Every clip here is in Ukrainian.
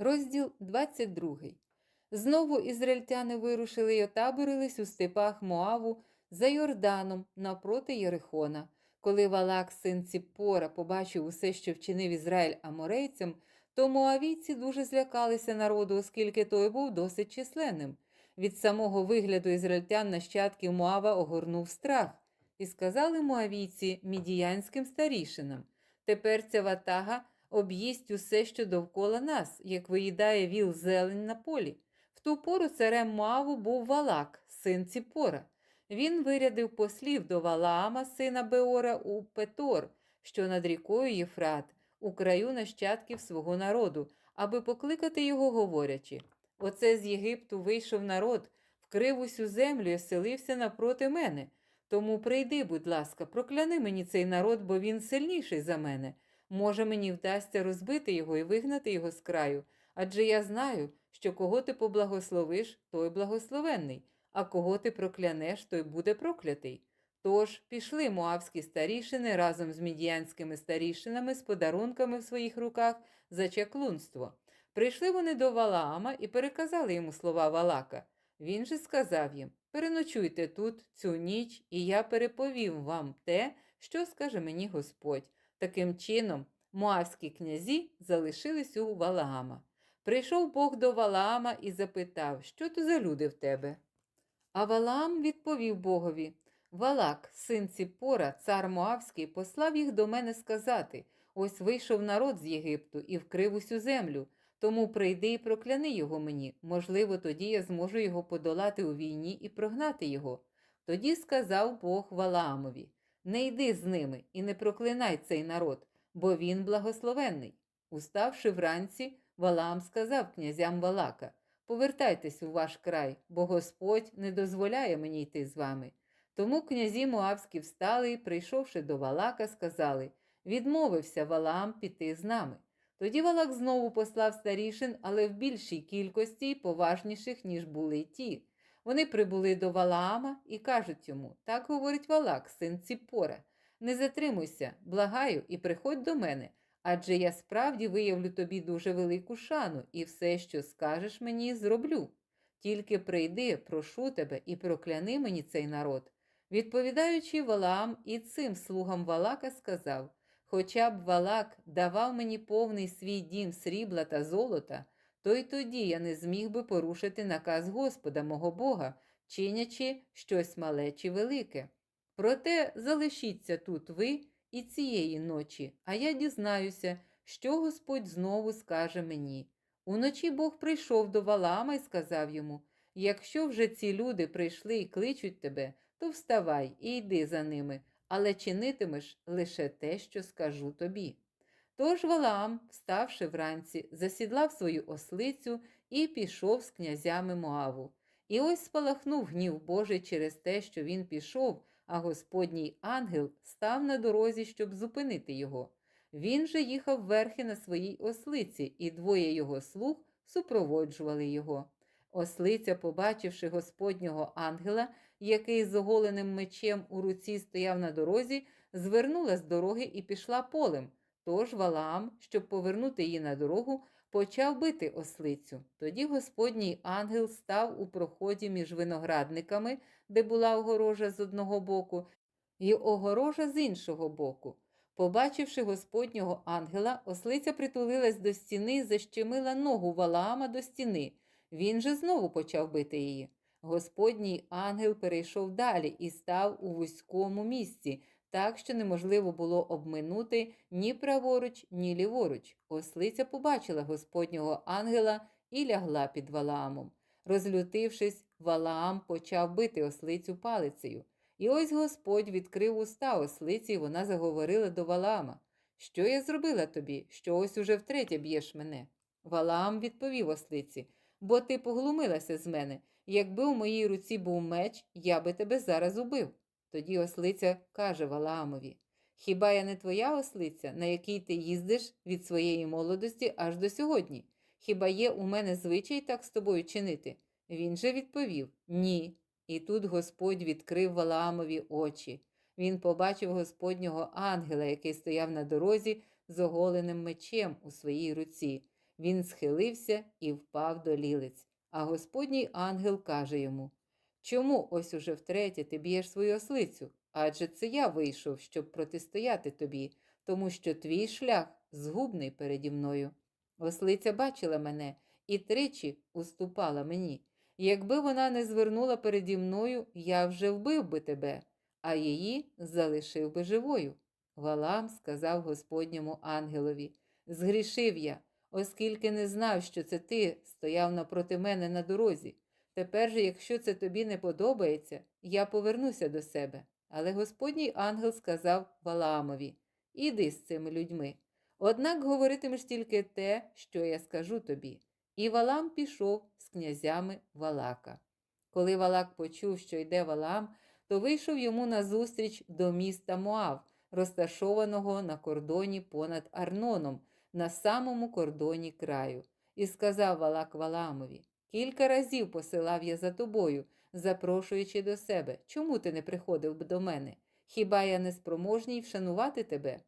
Розділ 22. Знову ізраїльтяни вирушили й отаборились у степах Моаву за Йорданом навпроти Єрихона. Коли Валак, син Ціппора, побачив усе, що вчинив Ізраїль аморейцям, то моавійці дуже злякалися народу, оскільки той був досить численним. Від самого вигляду ізраїльтян нащадків Моава огорнув страх, і сказали моавійці мідіянським старішинам: Тепер ця ватага об'їсть усе, що довкола нас, як виїдає віл зелень на полі. В ту пору царем Моаву був Валак, син Ціпора. Він вирядив послів до Валаама, сина Беора, у Петор, що над рікою Єфрат, у краю нащадків свого народу, аби покликати його, говорячи: Оце з Єгипту вийшов народ, вкрив усю землю і оселився напроти мене. Тому прийди, будь ласка, прокляни мені цей народ, бо він сильніший за мене. Може, мені вдасться розбити його і вигнати його з краю, адже я знаю, що кого ти поблагословиш, той благословенний, а кого ти проклянеш, той буде проклятий. Тож пішли моавські старішини разом з мідіянськими старішинами з подарунками в своїх руках за чаклунство. Прийшли вони до Валаама і переказали йому слова Валака. Він же сказав їм: Переночуйте тут цю ніч, і я переповім вам те, що скаже мені Господь. Таким чином, моавські князі залишились у Валаама. Прийшов Бог до Валаама і запитав, що то за люди в тебе. А Валаам відповів Богові: Валак, син Ціпора, цар Моавський, послав їх до мене сказати: ось вийшов народ з Єгипту і вкрив усю землю. Тому прийди і прокляни його мені. Можливо, тоді я зможу його подолати у війні і прогнати його. Тоді сказав Бог Валаамові: Не йди з ними і не проклинай цей народ, бо він благословенний. Уставши вранці, Валаам сказав князям Валака: Повертайтесь у ваш край, бо Господь не дозволяє мені йти з вами. Тому князі Моавські встали і, прийшовши до Валака, сказали: Відмовився Валаам піти з нами. Тоді Валак знову послав старішин, але в більшій кількості й поважніших, ніж були ті. Вони прибули до Валаама і кажуть йому: так говорить Валак, син Ціпора. Не затримуйся, благаю, і приходь до мене, адже я справді виявлю тобі дуже велику шану, і все, що скажеш мені, зроблю. Тільки прийди, прошу тебе, і прокляни мені цей народ. Відповідаючи, Валаам і цим слугам Валака сказав: Хоча б Валак давав мені повний свій дім срібла та золота, то й тоді я не зміг би порушити наказ Господа мого Бога, чинячи щось мале чи велике. Проте залишіться тут ви і цієї ночі, а я дізнаюся, що Господь знову скаже мені. Уночі Бог прийшов до Валаама і сказав йому: Якщо вже ці люди прийшли і кличуть тебе, то вставай і йди за ними, але чинитимеш лише те, що скажу тобі. Тож Валаам, вставши вранці, засідлав свою ослицю і пішов з князями Моаву. І ось спалахнув гнів Божий через те, що він пішов, а Господній ангел став на дорозі, щоб зупинити його. Він же їхав верхи на своїй ослиці, і двоє його слуг супроводжували його. Ослиця, побачивши Господнього ангела, який з оголеним мечем у руці стояв на дорозі, звернула з дороги і пішла полем. Тож Валаам, щоб повернути її на дорогу, почав бити ослицю. Тоді Господній ангел став у проході між виноградниками, де була огорожа з одного боку, і огорожа з іншого боку. Побачивши Господнього ангела, ослиця притулилась до стіни і защемила ногу Валаама до стіни. Він же знову почав бити її. Господній ангел перейшов далі і став у вузькому місці, так що неможливо було обминути ні праворуч, ні ліворуч. Ослиця побачила Господнього ангела і лягла під Валаамом. Розлютившись, Валаам почав бити ослицю палицею. І ось Господь відкрив уста ослиці, і вона заговорила до Валаама. Що я зробила тобі, що ось уже втретє б'єш мене? Валаам відповів ослиці, бо ти поглумилася з мене. Якби у моїй руці був меч, я би тебе зараз убив. Тоді ослиця каже Валаамові: Хіба я не твоя ослиця, на якій ти їздиш від своєї молодості аж до сьогодні? Хіба є у мене звичай так з тобою чинити? Він же відповів Ні. І тут Господь відкрив Валаамові очі. Він побачив Господнього ангела, який стояв на дорозі з оголеним мечем у своїй руці. Він схилився і впав до лілиць. А Господній ангел каже йому Чому ось уже втретє ти б'єш свою ослицю? Адже це я вийшов, щоб протистояти тобі, тому що твій шлях згубний переді мною. Ослиця бачила мене і тричі уступала мені. Якби вона не звернула переді мною, я вже вбив би тебе, а її залишив би живою. Валам сказав Господньому ангелові Згрішив я, оскільки не знав, що це ти стояв напроти мене на дорозі. Тепер же, якщо це тобі не подобається, я повернуся до себе. Але Господній ангел сказав Валаамові Іди з цими людьми. Однак говоритимеш тільки те, що я скажу тобі. І Валам пішов з князями Валака. Коли Валак почув, що йде Валам, то вийшов йому назустріч до міста Моав, розташованого на кордоні понад Арноном, на самому кордоні краю, і сказав Валак Валамові Кілька разів посилав я за тобою, запрошуючи до себе. Чому ти не приходив б до мене? Хіба я не спроможній вшанувати тебе?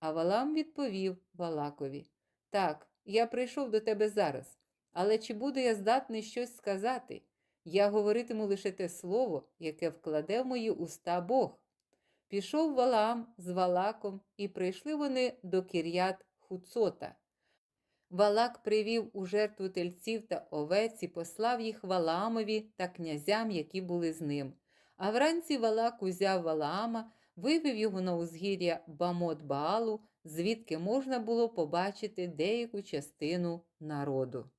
А Валам відповів Валакові Так, я прийшов до тебе зараз, але чи буду я здатний щось сказати? Я говоритиму лише те слово, яке вкладе в мої уста Бог. Пішов Валаам з Валаком, і прийшли вони до Кір'ят Хуцота. Валак привів у жертву тельців та овець і послав їх Валаамові та князям, які були з ним. А вранці Валак узяв Валаама, вивів його на узгір'я Бамот Баалу, звідки можна було побачити деяку частину народу.